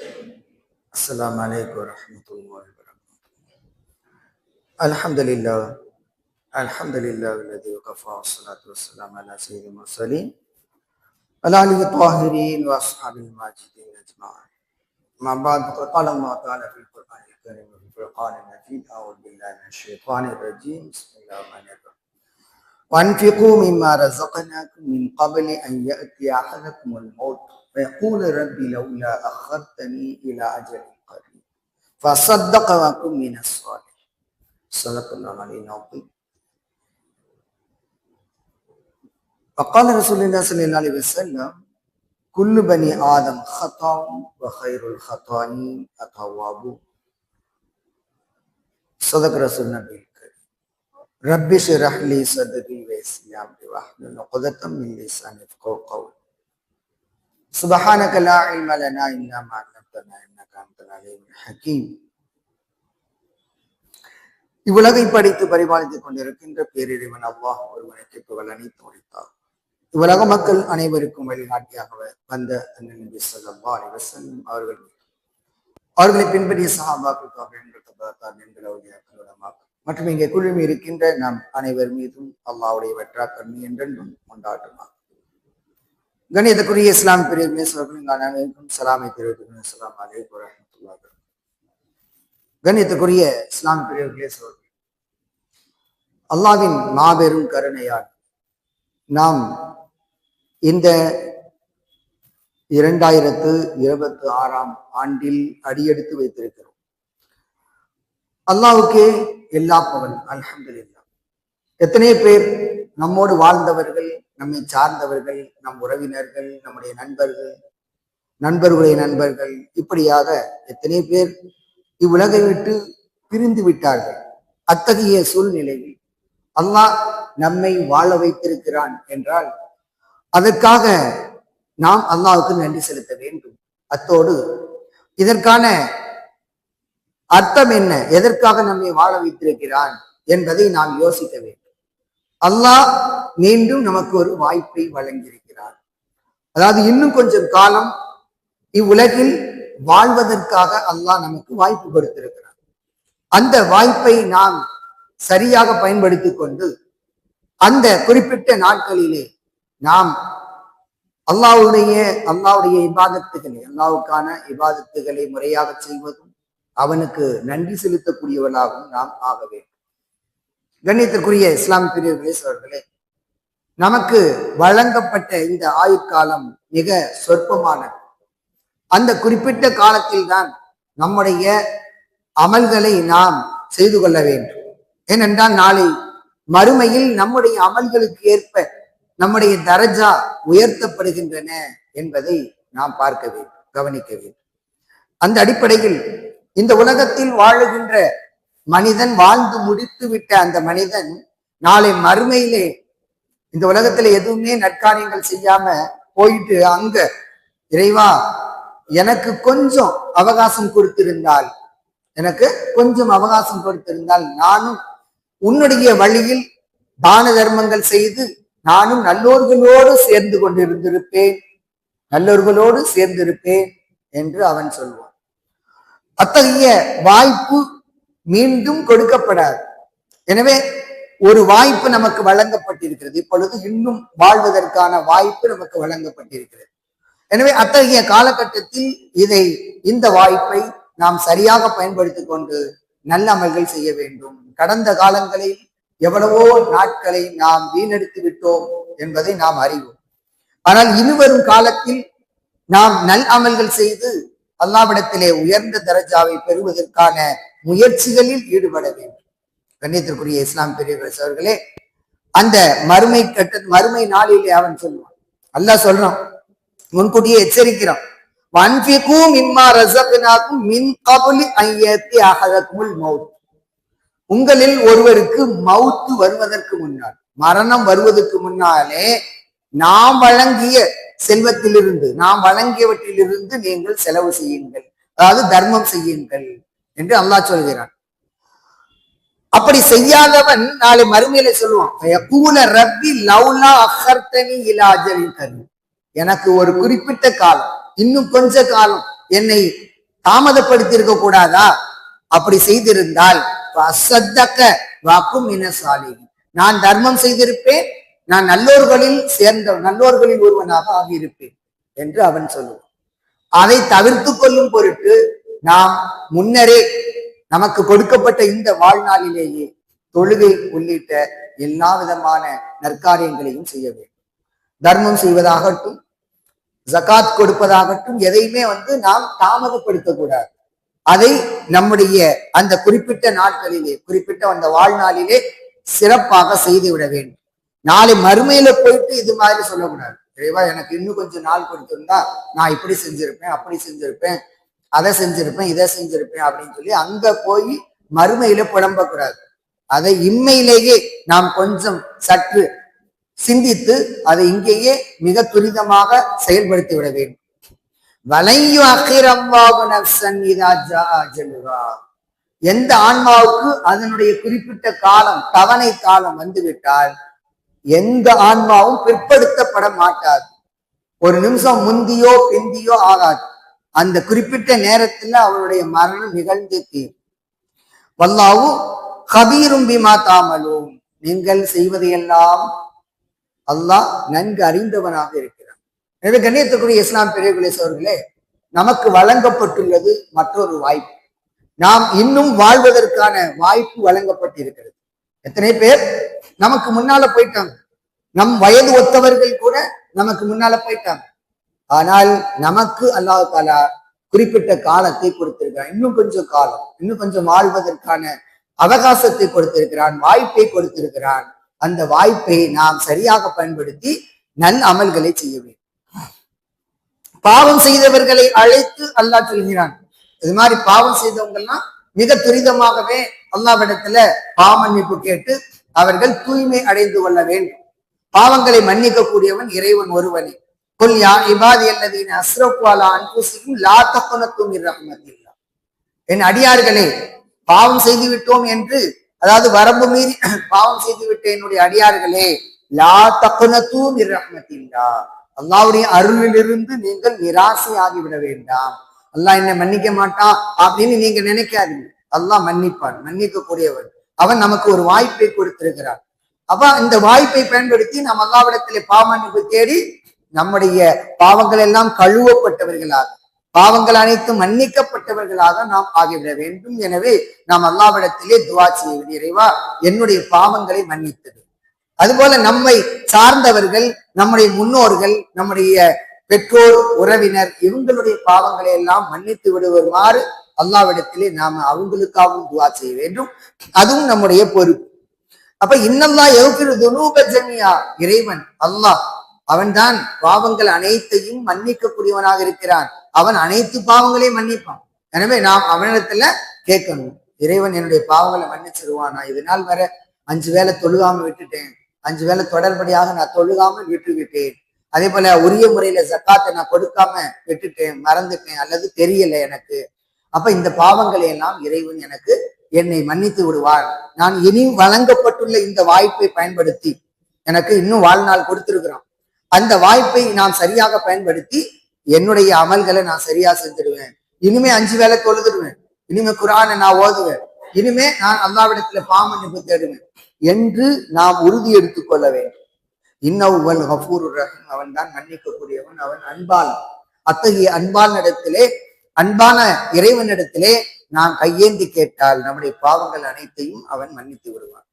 السلام عليكم ورحمة الله وبركاته. الحمد لله الحمد لله الذي وكفى والصلاة والسلام على سيد المرسلين على آله الطاهرين وأصحاب الماجدين أجمعين. ما بعد قال الله تعالى في القرآن الكريم وفي الفرقان المجيد أعوذ بالله من الشيطان الرجيم بسم الله الرحمن الرحيم. وأنفقوا مما رزقناكم من قبل أن يأتي أحدكم الموت. فيقول ربي لولا أخرتني إلى أجل قريب. فصدق وأكن من الصالحين. صدق الله العلي العظيم. وقال رسول الله صلى الله عليه وسلم كل بني آدم خطأ وخير الخطائين التوابون صدق رسول النبي الكريم. رب اشرح لي صدري ويسر لي أمري وأحلل عقدة من لساني يفقهوا قولي. سبحانك لا علم لنا الا ما علمتنا انك انت العليم الحكيم இவ்வுலகை படித்து பரிபாலித்துக் கொண்டிருக்கின்ற பேரிறைவன் அல்லாஹ் ஒருவனுக்கு புகழ் அனைத்து உரைத்தார் இவ்வுலக மக்கள் அனைவருக்கும் வழிகாட்டியாக வந்த நபி ஸல்லல்லாஹு அலைஹி வஸல்லம் அவர்கள் அவர்களை பின்பற்றிய சஹாபாக்கள் தாபியங்கள் தபாத்தார் என்கிற உலமாக்கள் மற்றும் இங்கே குழுமி இருக்கின்ற நாம் அனைவர் மீதும் அல்லாஹ்வுடைய வெற்றா கண்ணி என்றென்றும் கொண்டாட்டுமா கணிதக்குரிய இஸ்லாம் பிரிவு அவர்கள் அனைவருக்கும் சலாமை தெரிவித்துக் சலாம் அலைக்கும் வரமத்துல்லாஹ் கணிதக்குரிய இஸ்லாம் பிரிவுகளே சொல்றேன் அல்லாவின் மாபெரும் கருணையால் நாம் இந்த இரண்டாயிரத்து இருபத்தி ஆறாம் ஆண்டில் அடியெடுத்து வைத்திருக்கிறோம். அல்லாவுக்கு எல்லா பவன் அலமது அல்ஹம்துலில்லாஹ். எத்தனை பேர் நம்மோடு வாழ்ந்தவர்கள் நம்மை சார்ந்தவர்கள் நம் உறவினர்கள் நம்முடைய நண்பர்கள் நண்பர்களுடைய நண்பர்கள் இப்படியாக எத்தனை பேர் இவ்வுலகை விட்டு பிரிந்து விட்டார்கள். அத்தகைய சூழ்நிலையில் அல்லாஹ் நம்மை வாழ வைத்திருக்கிறான் என்றால் அதற்காக நாம் அல்லாவுக்கு நன்றி செலுத்த வேண்டும். அத்தோடு இதற்கான அர்த்தம் என்ன? எதற்காக நம்மை வாழ வைத்திருக்கிறான் என்பதை நாம் யோசிக்க வேண்டும். அல்லாஹ் மீண்டும் நமக்கு ஒரு வாய்ப்பை வழங்கியிருக்கிறார். அதாவது இன்னும் கொஞ்சம் காலம் இவ்வுலகில் வாழ்வதற்காக அல்லாஹ் நமக்கு வாய்ப்பு கொடுத்திருக்கிறார். அந்த வாய்ப்பை நாம் சரியாக பயன்படுத்தி கொண்டு அந்த குறிப்பிட்ட நாட்களிலே நாம் அல்லாவுடைய அல்லாவுடைய இபாதத்துகளை அல்லாவுக்கான இபாதத்துகளை முறையாக செய்வதும் அவனுக்கு நன்றி செலுத்தக்கூடியவர்களாகவும் நாம் ஆக வேண்டும். கண்ணியத்திற்குரிய இஸ்லாம் பிரிவுகளே அவர்களே நமக்கு வழங்கப்பட்ட இந்த ஆயுட்காலம் மிக சொற்பமானது அந்த குறிப்பிட்ட காலத்தில் தான் நம்முடைய அமல்களை நாம் செய்து கொள்ள வேண்டும். ஏனென்றால் நாளை மறுமையில் நம்முடைய அமல்களுக்கு ஏற்ப நம்முடைய தரஜா உயர்த்தப்படுகின்றன என்பதை நாம் பார்க்க வேண்டும் கவனிக்க வேண்டும். அந்த அடிப்படையில் இந்த உலகத்தில் வாழுகின்ற மனிதன் வாழ்ந்து முடித்து விட்ட அந்த மனிதன் நாளை மறுமையிலே இந்த உலகத்துல எதுவுமே நற்காரியங்கள் செய்யாம போயிட்டு அங்க இறைவா எனக்கு கொஞ்சம் அவகாசம் கொடுத்திருந்தால் எனக்கு கொஞ்சம் அவகாசம் கொடுத்திருந்தால் நானும் உன்னுடைய வழியில் தான தர்மங்கள் செய்து நானும் நல்லோர்களோடு சேர்ந்து கொண்டிருந்திருப்பேன் நல்லோர்களோடு சேர்ந்திருப்பேன் என்று அவன் சொல்வான். அத்தகைய வாய்ப்பு மீண்டும் கொடுக்கப்படாது. எனவே ஒரு வாய்ப்பு நமக்கு வழங்கப்பட்டிருக்கிறது. இப்பொழுது இன்னும் வாழ்வதற்கான வாய்ப்பு நமக்கு வழங்கப்பட்டிருக்கிறது. எனவே அத்தகைய காலகட்டத்தில் இதை இந்த வாய்ப்பை நாம் சரியாக பயன்படுத்தி கொண்டு நல்ல அமல்கள் செய்ய வேண்டும். கடந்த காலங்களில் எவ்வளவோ நாட்களை நாம் வீணெடுத்து விட்டோம் என்பதை நாம் அறிவோம். ஆனால் இனிவரும் காலத்தில் நாம் நல் அமல்கள் செய்து அல்லாவிடத்திலே உயர்ந்த தரஜாவை பெறுவதற்கான முயற்சிகளில் ஈடுபட வேண்டும். கண்ணியத்திற்குரிய இஸ்லாம் பெரியவர்கள் அவர்களே அந்த மறுமை கட்ட மறுமை நாளிலே அவன் சொல்லுவான். அல்லா சொல்றான் முன்கூட்டியே எச்சரிக்கிறான். மின் கபலி உங்களில் ஒருவருக்கு மவுத்து வருவதற்கு முன்னால் மரணம் வருவதற்கு முன்னாலே நாம் வழங்கிய செல்வத்திலிருந்து நாம் வழங்கியவற்றிலிருந்து நீங்கள் செலவு செய்யுங்கள். அதாவது தர்மம் செய்யுங்கள். என்று அல்லாஹ் சொல்கிறான். அப்படி செய்யாதவன் நாளை மறுமையில சொல்லுவான் ரப்பி லவ்லா அஹர்த்தனி கரு எனக்கு ஒரு குறிப்பிட்ட காலம் இன்னும் கொஞ்ச காலம் என்னை தாமதப்படுத்தி இருக்க கூடாதா? அப்படி செய்திருந்தால் அசத்தக்க வாக்கும் இனசாலி நான் தர்மம் செய்திருப்பேன் நான் நல்லோர்களில் சேர்ந்த நல்லோர்களில் ஒருவனாக ஆகியிருப்பேன் என்று அவன் சொல்லுவான். அதை தவிர்த்து கொள்ளும் பொருட்டு நாம் முன்னரே நமக்கு கொடுக்கப்பட்ட இந்த வாழ்நாளிலேயே தொழுகை உள்ளிட்ட எல்லா விதமான நற்காரியங்களையும் செய்ய வேண்டும். தர்மம் செய்வதாகட்டும் ஜகாத் கொடுப்பதாகட்டும் எதையுமே வந்து நாம் தாமதப்படுத்தக்கூடாது. அதை நம்முடைய அந்த குறிப்பிட்ட நாட்களிலே குறிப்பிட்ட அந்த வாழ்நாளிலே சிறப்பாக செய்து விட வேண்டும். நாளை மறுமையில போயிட்டு இது மாதிரி சொல்லக்கூடாது. இறைவா எனக்கு இன்னும் கொஞ்சம் நாள் கொடுத்திருந்தா நான் இப்படி செஞ்சிருப்பேன் அப்படி செஞ்சிருப்பேன் அதை செஞ்சிருப்பேன் இதை செஞ்சிருப்பேன் அப்படின்னு சொல்லி அங்க போய் மறுமையில புலம்பக்கூடாது. அதை இம்மையிலேயே நாம் கொஞ்சம் சற்று சிந்தித்து அதை இங்கேயே மிக துரிதமாக செயல்படுத்தி விட வேண்டும். வலையு அகிரம்வாகு எந்த ஆன்மாவுக்கு அதனுடைய குறிப்பிட்ட காலம் தவணை காலம் வந்துவிட்டால் எந்த ஆன்மாவும் பிற்படுத்தப்பட மாட்டாது. ஒரு நிமிஷம் முந்தியோ பிந்தியோ ஆகாது. அந்த குறிப்பிட்ட நேரத்துல அவருடைய மரணம் நிகழ்ந்து தீரும் வல்லாவு கபீரும் பிமா தாமலும். நீங்கள் செய்வதையெல்லாம் அல்லாஹ் நன்கு அறிந்தவனாக இருக்கிறான். எனவே கண்ணியத்துக்குரிய இஸ்லாம் பெரியகுலேஸ் அவர்களே நமக்கு வழங்கப்பட்டுள்ளது மற்றொரு வாய்ப்பு. நாம் இன்னும் வாழ்வதற்கான வாய்ப்பு வழங்கப்பட்டிருக்கிறது. எத்தனை பேர் நமக்கு முன்னால போயிட்டாங்க. நம் வயது ஒத்தவர்கள் கூட நமக்கு முன்னால போயிட்டாங்க. ஆனால் நமக்கு அல்லாஹ் தாலா குறிப்பிட்ட காலத்தை கொடுத்திருக்கிறான். இன்னும் கொஞ்சம் காலம் இன்னும் கொஞ்சம் வாழ்வதற்கான அவகாசத்தை கொடுத்திருக்கிறான் வாய்ப்பை கொடுத்திருக்கிறான். அந்த வாய்ப்பை நாம் சரியாக பயன்படுத்தி நல் அமல்களை செய்ய வேண்டும். பாவம் செய்தவர்களை அழைத்து அல்லாஹ் சொல்கிறான். இது மாதிரி பாவம் செய்தவங்கெல்லாம் மிக துரிதமாகவே அல்லாவிடத்துல பாவ மன்னிப்பு கேட்டு அவர்கள் தூய்மை அடைந்து கொள்ள வேண்டும். பாவங்களை மன்னிக்க கூடியவன் இறைவன் ஒருவனே. قل يا عبادي الذين اسرفوا على انفسهم لا تقنطوا من தக்குனத்தும் الله. என் அடியார்களே பாவம் செய்து விட்டோம் என்று அதாவது வரம்பு மீறி பாவம் செய்து விட்ட என்னுடைய அடியார்களே லா தக்குனத்தும் ரஹ்மத்தில்லா. அல்லாவுடைய அருளிலிருந்து நீங்கள் நிராசை ஆகிவிட வேண்டாம். அல்லாஹ் என்னை மன்னிக்க மாட்டான் அப்படின்னு நீங்க நினைக்காதீங்க. அல்லாஹ் மன்னிப்பான் மன்னிக்க கூடியவன் அவன் நமக்கு ஒரு வாய்ப்பை கொடுத்திருக்கிறான். அப்ப இந்த வாய்ப்பை பயன்படுத்தி நாம் அல்லாவிடத்திலே பாவமன்னிப்பு தேடி நம்முடைய பாவங்கள் எல்லாம் கழுவப்பட்டவர்களாக பாவங்கள் அனைத்தும் மன்னிக்கப்பட்டவர்களாக நாம் ஆகிவிட வேண்டும். எனவே நாம் அல்லாவிடத்திலே துவா செய்ய இறைவா என்னுடைய பாவங்களை மன்னித்தது. அதுபோல நம்மை சார்ந்தவர்கள் நம்முடைய முன்னோர்கள் நம்முடைய பெற்றோர் உறவினர் இவங்களுடைய பாவங்களை எல்லாம் மன்னித்து விடுவருமாறு அல்லாவிடத்திலே நாம அவங்களுக்காகவும் துவா செய்ய வேண்டும். அதுவும் நம்முடைய பொறுப்பு. அப்ப இன்னெல்லாம் எவ்வளவு துனூப ஜமியா இறைவன் அல்லாஹ் அவன்தான் பாவங்கள் அனைத்தையும் மன்னிக்கக்கூடியவனாக இருக்கிறான். அவன் அனைத்து பாவங்களையும் மன்னிப்பான். எனவே நாம் அவனிடத்துல கேட்கணும். இறைவன் என்னுடைய பாவங்களை மன்னிச்சிருவான். நான் இது நாள் அஞ்சு வேளை தொழுகாம விட்டுட்டேன். அஞ்சு வேளை தொடர்படியாக நான் தொழுகாமல் விட்டு விட்டேன் அதே போல உரிய முறையில ஜக்காத்தை நான் கொடுக்காம விட்டுட்டேன் மறந்துட்டேன் அல்லது தெரியல எனக்கு. அப்ப இந்த பாவங்களை எல்லாம் இறைவன் எனக்கு என்னை மன்னித்து விடுவார். நான் இனி வழங்கப்பட்டுள்ள இந்த வாய்ப்பை பயன்படுத்தி எனக்கு இன்னும் வாழ்நாள் கொடுத்திருக்கிறான். அந்த வாய்ப்பை நான் சரியாக பயன்படுத்தி என்னுடைய அமல்களை நான் சரியா செஞ்சிடுவேன் இனிமே அஞ்சு வேளை தொழுதுடுவேன் இனிமே குரானை நான் ஓதுவேன். இனிமே நான் அல்லாவிடத்துல பாமன்னிப்பு தேடுவேன் என்று நாம் உறுதி எடுத்துக் கொள்ள வேண்டும். இன்னவுவல் ஹஃபூர் ரஹீம். அவன் தான் மன்னிக்கக்கூடியவன். அவன் அன்பால் அத்தகைய அன்பால் இடத்திலே அன்பான இறைவனிடத்திலே நாம் கையேந்தி கேட்டால் நம்முடைய பாவங்கள் அனைத்தையும் அவன் மன்னித்து விடுவான்.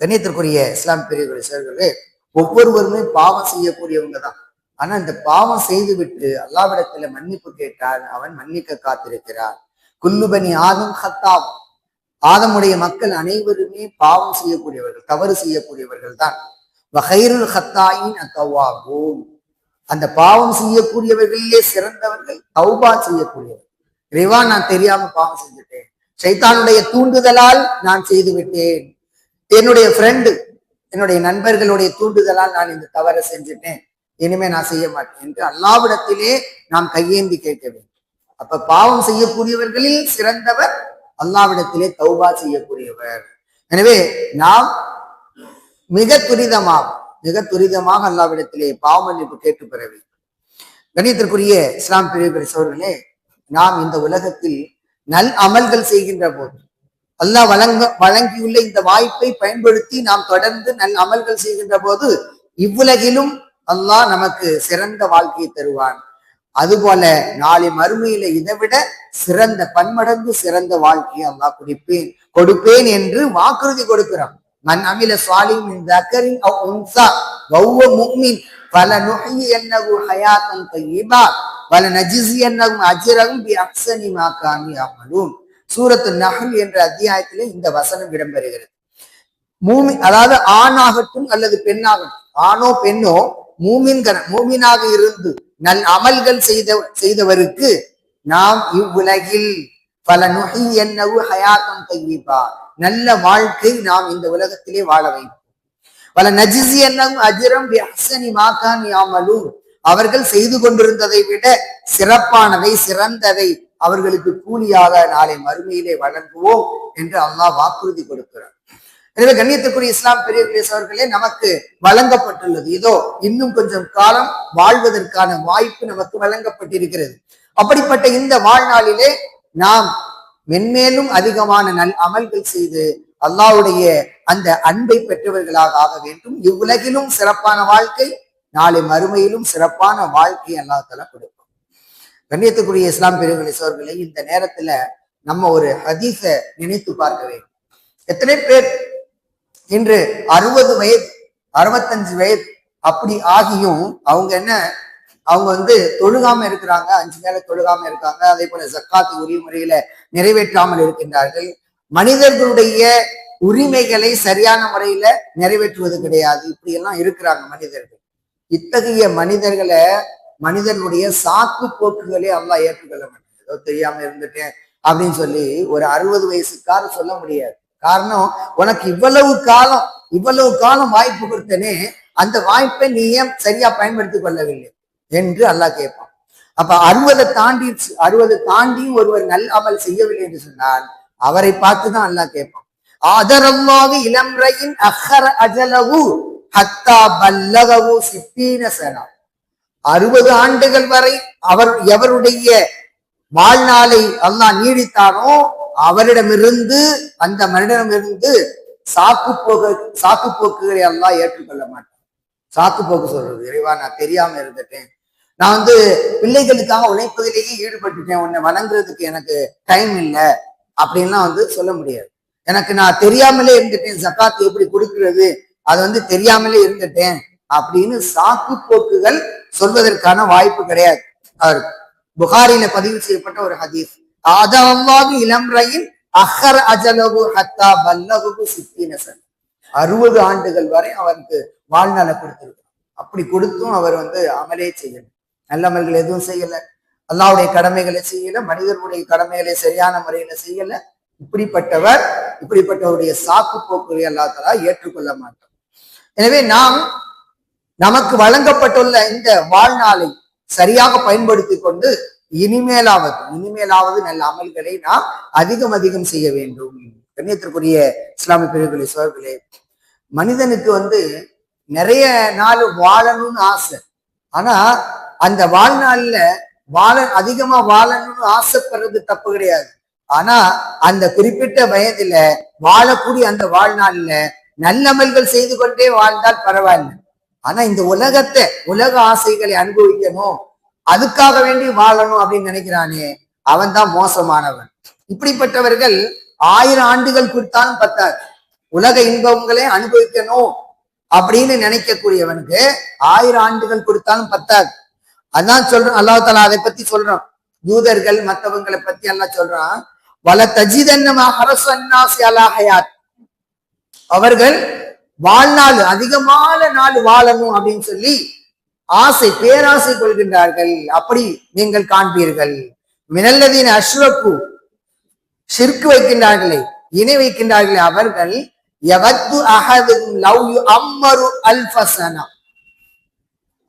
கண்ணியத்திற்குரிய இஸ்லாம் பெரியவர்கள் சேர்களே ஒவ்வொருவருமே பாவம் செய்யக்கூடியவங்க தான் ஆனா இந்த பாவம் செய்து விட்டு அல்லாவிடத்துல மன்னிப்பு கேட்டால் அவன் மன்னிக்க காத்திருக்கிறான். குல்லுபனி ஆதம் ஹத்தாம் ஆதமுடைய மக்கள் அனைவருமே பாவம் செய்யக்கூடியவர்கள் தவறு செய்யக்கூடியவர்கள் தான் வகைருல் ஹத்தாயின் அத்தவாபூன். அந்த பாவம் செய்யக்கூடியவர்களிலே சிறந்தவர்கள் தௌபா செய்யக்கூடியவர்கள் இறைவா நான் தெரியாம பாவம் செஞ்சுட்டேன். சைத்தானுடைய தூண்டுதலால் நான் செய்து விட்டேன் என்னுடைய ஃப்ரெண்டு என்னுடைய நண்பர்களுடைய தூண்டுதலால் நான் இந்த தவறை செஞ்சுட்டேன். இனிமே நான் செய்ய மாட்டேன் என்று அல்லாவிடத்திலே நாம் கையேந்தி கேட்க வேண்டும். அப்ப பாவம் செய்யக்கூடியவர்களில் சிறந்தவர் அல்லாவிடத்திலே தௌபா செய்யக்கூடியவர். எனவே நாம் மிக துரிதமாக மிக துரிதமாக அல்லாவிடத்திலே பாவ மன்னிப்பு கேட்டு பெற வேண்டும். கணியத்திற்குரிய இஸ்லாம் பிரிவுகளை சோர்களே நாம் இந்த உலகத்தில் நல் அமல்கள் செய்கின்ற போது அல்லாஹ் வழங்க வழங்கியுள்ள இந்த வாய்ப்பை பயன்படுத்தி நாம் தொடர்ந்து நல் அமல்கள் செய்கின்ற போது இவ்வுலகிலும் அல்லாஹ் நமக்கு சிறந்த வாழ்க்கையை தருவான். அதுபோல நாளை மறுமையில இதைவிட சிறந்த பன்மடங்கு சிறந்த வாழ்க்கையை அல்லாஹ் குடிப்பேன் கொடுப்பேன் என்று வாக்குறுதி கொடுக்கிறான் மன் அமில சுவாலிம் தக்கரின் உன்சா வௌவ முக்மின் பல நுகி என்னகு ஹயாத்தன் பல நஜிசி என்னகும் அஜிரகும் பி அக்சனி மாக்காமி அமலும் சூரத்து நகல் என்ற அத்தியாயத்திலே இந்த வசனம் இடம்பெறுகிறது. மூமி அதாவது ஆணாகட்டும் அல்லது பெண்ணாகட்டும் ஆணோ பெண்ணோ மூமின்கன மூமினாக இருந்து நல் அமல்கள் செய்த செய்தவருக்கு நாம் இவ்வுலகில் பல நுகை என்னவு ஹயாத்தம் தையிபா நல்ல வாழ்க்கை நாம் இந்த உலகத்திலே வாழ வைப்போம் பல நஜிசி என்னவும் அஜிரம் மாகான் யாமலு அவர்கள் செய்து கொண்டிருந்ததை விட சிறப்பானதை சிறந்ததை அவர்களுக்கு கூலியாக நாளை மறுமையிலே வழங்குவோம் என்று அல்லாஹ் வாக்குறுதி கொடுக்கிறார் எனவே கண்ணியத்துக்குரிய இஸ்லாம் பெரிய பேசுவர்களே நமக்கு வழங்கப்பட்டுள்ளது. இதோ இன்னும் கொஞ்சம் காலம் வாழ்வதற்கான வாய்ப்பு நமக்கு வழங்கப்பட்டிருக்கிறது. அப்படிப்பட்ட இந்த வாழ்நாளிலே நாம் மென்மேலும் அதிகமான நல் அமல்கள் செய்து அல்லாவுடைய அந்த அன்பை பெற்றவர்களாக ஆக வேண்டும். இவ்வுலகிலும் சிறப்பான வாழ்க்கை நாளை மறுமையிலும் சிறப்பான வாழ்க்கை அல்லாஹ் தலா கொடுக்கும் கண்ணியத்துக்குரிய இஸ்லாம் பெருமலை சோர்களே இந்த நேரத்துல நம்ம ஒரு ஹதீஸ நினைத்து பார்க்க வேண்டும். எத்தனை பேர் இன்று அறுபது வயது அறுபத்தஞ்சு வயது அப்படி ஆகியும் அவங்க என்ன அவங்க வந்து தொழுகாம இருக்கிறாங்க அஞ்சு மேல தொழுகாம இருக்காங்க அதே போல ஜக்காத்து உரிய முறையில நிறைவேற்றாமல் இருக்கின்றார்கள். மனிதர்களுடைய உரிமைகளை சரியான முறையில நிறைவேற்றுவது கிடையாது. இப்படி எல்லாம் இருக்கிறாங்க மனிதர்கள். இத்தகைய மனிதர்களை மனிதனுடைய சாக்கு போக்குகளே அல்லாஹ் ஏற்றுக்கொள்ள மாட்டேன். ஏதோ தெரியாம இருந்துட்டேன் அப்படின்னு சொல்லி ஒரு அறுபது வயசுக்கார சொல்ல முடியாது. காரணம் உனக்கு இவ்வளவு காலம் இவ்வளவு காலம் வாய்ப்பு கொடுத்தனே அந்த வாய்ப்பை நீ ஏன் சரியா பயன்படுத்திக் கொள்ளவில்லை என்று அல்லாஹ் கேட்பான். அப்ப அறுபதை தாண்டி அறுபது தாண்டி ஒருவர் நல் அமல் செய்யவில்லை என்று சொன்னால் அவரை பார்த்துதான் அல்லாஹ் கேட்பான். ஆதரவாக இளம்ரையின் அஹர அஜலவு ஹத்தா பல்லகவு சித்தீன சனா. அறுபது ஆண்டுகள் வரை அவர் எவருடைய வாழ்நாளை அல்லாஹ் நீடித்தானோ அவரிடமிருந்து அந்த மனிதனிடமிருந்து சாக்கு போக்கு சாக்கு போக்குகளை எல்லாம் ஏற்றுக்கொள்ள மாட்டேன். சாக்கு போக்கு சொல்றது. இறைவா நான் தெரியாம இருந்துட்டேன். நான் வந்து பிள்ளைகளுக்காக உழைப்பதிலேயே ஈடுபட்டுட்டேன். உன்னை வணங்குறதுக்கு எனக்கு டைம் இல்லை. அப்படின்லாம் வந்து சொல்ல முடியாது. எனக்கு நான் தெரியாமலே இருந்துட்டேன். சக்காத்து எப்படி கொடுக்கிறது? அது வந்து தெரியாமலே இருந்துட்டேன். அப்படின்னு சாக்கு போக்குகள் சொல்வதற்கான வாய்ப்பு கிடையாது. அவர் புகாரில பதிவு செய்யப்பட்ட ஒரு ஹதீஸ். ஆதவாக இளம் ரயில் அஹர் அஜலகு ஹத்தா பல்லகு சித்தினசன் அறுபது ஆண்டுகள் வரை அவருக்கு வாழ்நாளை கொடுத்திருக்கார் அப்படி கொடுத்தும் அவர் வந்து அமலே செய்யணும் நல்லமல்கள் எதுவும் செய்யல. அல்லாவுடைய கடமைகளை செய்யல. மனிதர்களுடைய கடமைகளை சரியான முறையில செய்யல. இப்படிப்பட்டவர் இப்படிப்பட்டவருடைய சாக்கு போக்குகளை அல்லாத்தலா ஏற்றுக்கொள்ள மாட்டார் எனவே நாம் நமக்கு வழங்கப்பட்டுள்ள இந்த வாழ்நாளை சரியாக பயன்படுத்தி கொண்டு இனிமேலாவது இனிமேலாவது நல்ல அமல்களை நாம் அதிகம் அதிகம் செய்ய வேண்டும். கண்ணியத்திற்குரிய இஸ்லாமிய பிரிவுகளை சோழர்களே மனிதனுக்கு வந்து நிறைய நாள் வாழணும்னு ஆசை. ஆனா அந்த வாழ்நாள்ல வாழ அதிகமா வாழணும்னு ஆசைப்படுறது தப்பு கிடையாது. ஆனா அந்த குறிப்பிட்ட வயதுல வாழக்கூடிய அந்த வாழ்நாள்ல நல்லமல்கள் செய்து கொண்டே வாழ்ந்தால் பரவாயில்ல. ஆனா இந்த உலகத்தை உலக ஆசைகளை அனுபவிக்கணும். அதுக்காக வேண்டி வாழணும் அப்படின்னு நினைக்கிறானே. அவன் தான் மோசமானவன். இப்படிப்பட்டவர்கள் ஆயிரம் ஆண்டுகள் கொடுத்தாலும் பத்தாது. உலக இன்பங்களை அனுபவிக்கணும் அப்படின்னு நினைக்கக்கூடியவனுக்கு ஆயிரம் ஆண்டுகள் கொடுத்தாலும் பத்தாது. அதான் சொல்றான் அல்லா தலா அதை பத்தி சொல்றான். யூதர்கள் மத்தவங்களை பத்தி எல்லாம் சொல்றான். வல தஜிதன்னமா ஹரசு அன்னாசி அவர்கள் வாழ்நாள் அதிகமான நாள் வாழணும் அப்படின்னு சொல்லி ஆசை பேராசை கொள்கின்றார்கள். அப்படி நீங்கள் காண்பீர்கள். மினல்லதீன் அஸ்வப்பு சிற்கு வைக்கின்றார்களே இணை வைக்கின்றார்களே அவர்கள் எவத்து அஹதும் லவ் யு அம்மரு அல்ஃபசனா.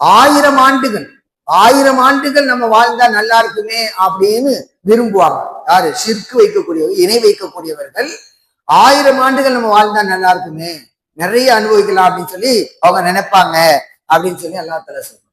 ஆயிரம் ஆண்டுகள் ஆயிரம் ஆண்டுகள் நம்ம வாழ்ந்தா நல்லா இருக்குமே அப்படின்னு விரும்புவாங்க. யாரு? சிற்கு வைக்கக்கூடியவர்கள் இணை வைக்கக்கூடியவர்கள். ஆயிரம் ஆண்டுகள் நம்ம வாழ்ந்தா நல்லா இருக்குமே நிறைய அனுபவிக்கலாம் அப்படின்னு சொல்லி அவங்க நினைப்பாங்க அப்படின்னு சொல்லி அல்லா தலா சொல்றாங்க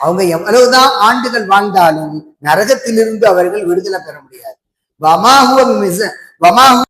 அவங்க எவ்வளவுதான் ஆண்டுகள் வாழ்ந்தாலும் நரகத்திலிருந்து அவர்கள் விடுதலை பெற முடியாது. வமாஹுவ மிச- வமாஹு